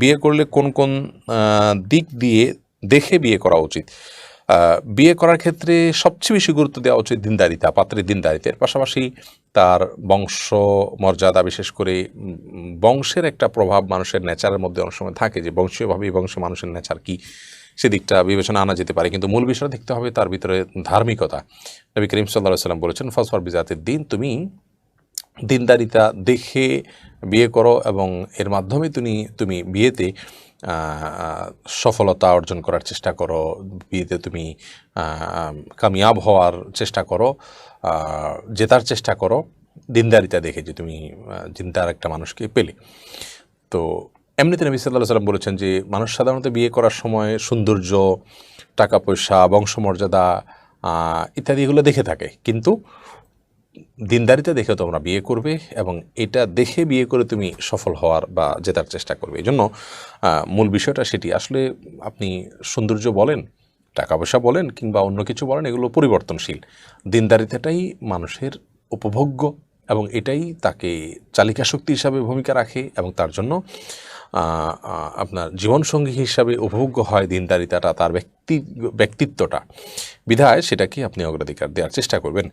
বিয়ে করলে কোন কোন দিক দিয়ে দেখে বিয়ে করা উচিত? বিয়ে করার ক্ষেত্রে সবচেয়ে বেশি গুরুত্ব দেওয়া উচিত দিনদারিতা, পাত্রের দিনদারিতার পাশাপাশি তার বংশ মর্যাদা, বিশেষ করে বংশের একটা প্রভাব মানুষের নেচারের মধ্যে অনেক সময় থাকে যে বংশীয়ভাবে বংশে মানুষের নেচার কি? সেদিকটা বিবেচনা আনা যেতে পারে। কিন্তু মূল বিষয় দেখতে হবে তার ভিতরে ধার্মিকতা। নবী করিম সাল্লাহ সাল্লাম বলেছেন, ফসফর বিজাতের দিন, তুমি দিনদারিতা দেখে বিয়ে করো এবং এর মাধ্যমে তুমি তুমি বিয়েতে সফলতা অর্জন করার চেষ্টা করো, বিয়েতে তুমি কামিয়াব হওয়ার চেষ্টা করো জেতার চেষ্টা করো, দিনদারিতা দেখে যে তুমি দিনদার একটা মানুষকে পেলে। তো এমনিতে নবী সাল্লাহ সাল্লাম বলেছেন যে, মানুষ সাধারণত বিয়ে করার সময় সৌন্দর্য, টাকা পয়সা, বংশমর্যাদা ইত্যাদি এগুলো দেখে থাকে। কিন্তু দিনদারিতা দেখে তোমরা বিয়ে করবে এবং এটা দেখে বিয়ে করে তুমি সফল হওয়ার বা জেতার চেষ্টা করবে। এই জন্য মূল বিষয়টা সেটি। আসলে আপনি সৌন্দর্য বলেন টাকা পয়সা বলেন কিংবা অন্য কিছু বলেন, এগুলো পরিবর্তনশীল। দিনদারিতাটাই মানুষের উপভোগ্য এবং এটাই তাকে চালিকা শক্তি হিসাবে ভূমিকা রাখে এবং তার জন্য আপনার জীবনসঙ্গী হিসাবে উপভোগ্য হয় দিনদারিতাটা তার ব্যক্তি, ব্যক্তিত্বটা। বিধায় সেটাকে আপনি অগ্রাধিকার দেওয়ার চেষ্টা করবেন।